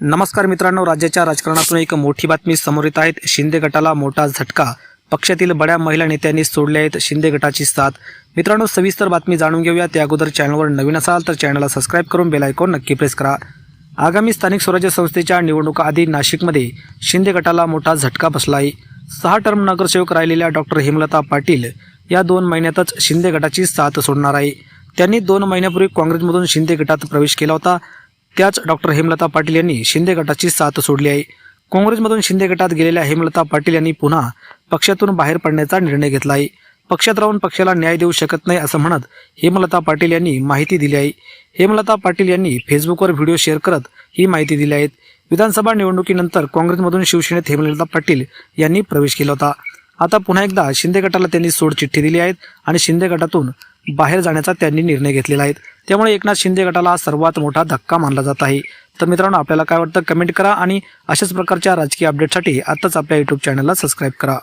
नमस्कार मित्रांनो राज्याच्या राजकारणातून एक मोठी बातमी समोर येत आहेत शिंदे गटाला मोठा झटका. पक्षातील बड्या महिला नेत्यांनी सोडले आहेत शिंदे गटाची साथ. मित्रांनो सविस्तर बातमी जाणून घेऊया. त्या अगोदर चॅनलवर नवीन असाल तर चॅनलला सबस्क्राईब करून बेल आयकॉन नक्की प्रेस करा. आगामी स्थानिक स्वराज्य संस्थेच्या निवडणुकाआधी नाशिकमध्ये शिंदे गटाला मोठा झटका बसला आहे सहा टर्म नगरसेवक राहिलेल्या डॉक्टर हेमलता पाटील या दोन महिन्यातच शिंदे गटाची साथ सोडणार आहे. त्यांनी दोन महिन्यापूर्वी काँग्रेसमधून शिंदे गटात प्रवेश केला होता. त्याच डॉक्टर हेमलता पाटील यांनी शिंदे गटाची साथ सोडली आहे. काँग्रेसमधून शिंदे गटात गेलेल्या हेमलता पाटील यांनी पुन्हा पक्षातून बाहेर पडण्याचा निर्णय घेतला आहे. पक्षात राहून पक्षाला न्याय देऊ शकत नाही असं म्हणत हेमलता पाटील यांनी माहिती दिली आहे. हेमलता पाटील यांनी फेसबुकवर व्हिडिओ शेअर करत ही माहिती दिली आहे. विधानसभा निवडणुकीनंतर काँग्रेसमधून शिवसेनेत हेमलता पाटील यांनी प्रवेश केला होता. आता पुन्हा एकदा शिंदे गटाला त्यांनी सोड चिठ्ठी दिली आहेत आणि शिंदे गटातून बाहेर जाण्याचा त्यांनी निर्णय घेतलेला आहे. त्यामुळे एकनाथ शिंदे गटाला सर्वात मोठा धक्का मानला जात आहे. तर मित्रांनो आपल्याला काय वाटतं? कमेंट करा आणि अशाच प्रकारच्या राजकीय अपडेटसाठी आत्ताच आपल्या यूट्यूब चॅनलला सबस्क्राईब करा.